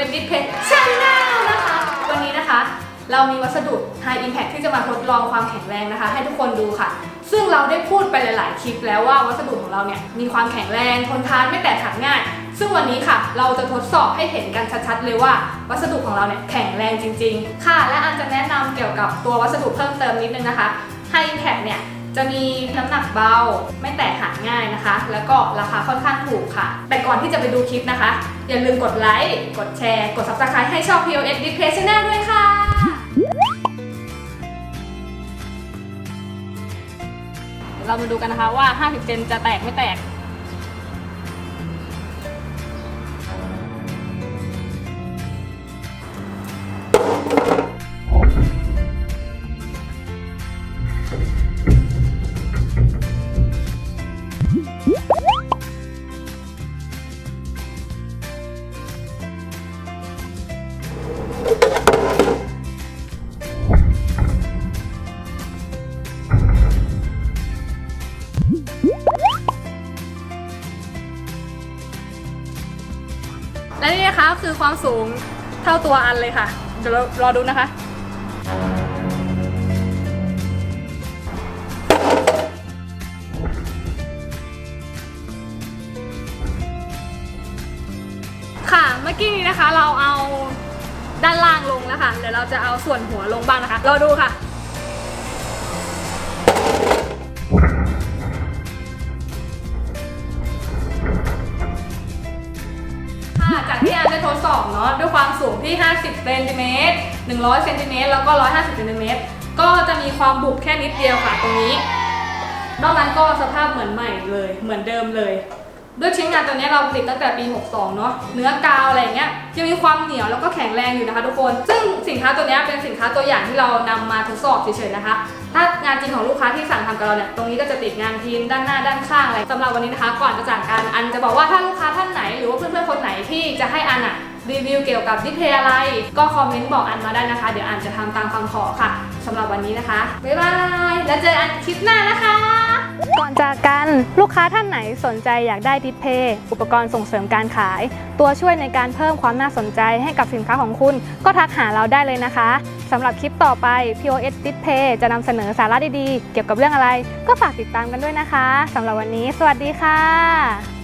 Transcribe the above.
POS Display Channel นะคะ วันนี้นะคะ เรามีวัสดุ High Impact ที่จะมาทดลองความแข็งแรงนะคะ ให้ทุกคนดูค่ะ ซึ่งเราได้พูดไปหลาย ๆ คลิปแล้วว่าวัสดุของเราเนี่ยมีความแข็งแรงทนทานไม่แตกหักง่าย ซึ่งวันนี้ค่ะ เราจะทดสอบให้เห็นกันชัด ๆ เลยว่าวัสดุของเราเนี่ยแข็งแรงจริง ๆ ค่ะ และอันจะแนะนำเกี่ยวกับตัววัสดุเพิ่มเติมนิดนึงนะคะ High Impact เนี่ย จะมีน้ำหนักเบา ไม่แตกหักง่ายนะคะ แล้วก็ราคาค่อนข้างถูกค่ะ แต่ก่อนที่จะไปดูคลิปนะคะ อย่าลืมกดไลค์ กดแชร์ กด subscribe ให้ช่อง POS Display Channel ด้วยค่ะ เรามาดูกันนะคะว่า 50 เซนจะแตกไม่แตก และนี่นะคะคือความสูงเท่าตัวอันเลยค่ะ เดี๋ยวเรารอดูนะคะ ค่ะเมื่อกี้นี้นะคะเราเอาด้านล่างลงแล้วค่ะเดี๋ยวเราจะเอาส่วนหัวลงบ้างนะคะ รอดูค่ะค่ะ สอบเนาะด้วยความสูงที่ 50เซนติเมตร100เซนติเมตรแล้วก็ 150เซนติเมตรก็จะมีความบุบแค่นิดเดียวค่ะตรงนี้ นอกนั้นก็สภาพเหมือนใหม่เลย เหมือนเดิมเลย ด้วยชิ้นงานตัวนี้เราผลิตตั้งแต่ปี 62 เนาะเนื้อกาวอะไรเงี้ยยังมีความเหนียวแล้วก็แข็งแรงอยู่นะคะทุกคน ซึ่งสินค้าตัวนี้เป็นสินค้าตัวอย่างที่เรานำมาทดสอบเฉยๆนะคะ ถ้างานจริงของลูกค้าที่สั่งทำกับเราเนี่ยตรงนี้ก็จะติดงานพิมพ์ด้านหน้าด้านข้างอะไรสำหรับวันนี้นะคะ ก่อนจะจากกันอันจะบอกว่าถ้าลูกค้าท่านไหน หรือว่าเพื่อนๆคนไหนที่จะให้อันอะ รีวิวเกี่ยวกับดิสเพย์อะไร ก็คอมเมนต์บอกอันมาได้นะคะ เดี๋ยวอันจะทำตามคำขอค่ะสำหรับวันนี้นะคะ บ๊ายบาย แล้วเจออันคลิปหน้านะคะ ก่อนจากกันลูกค้าท่านไหนสนใจอยากได้ดิสเพย์อุปกรณ์ส่งเสริมการขาย ตัวช่วยในการเพิ่มความน่าสนใจให้กับสินค้าของคุณ ก็ทักหาเราได้เลยนะคะสำหรับคลิปต่อไป POS Display จะนำเสนอสาระดีๆ เกี่ยวกับเรื่องอะไร ก็ฝากติดตามกันด้วยนะคะสำหรับวันนี้ สวัสดีค่ะ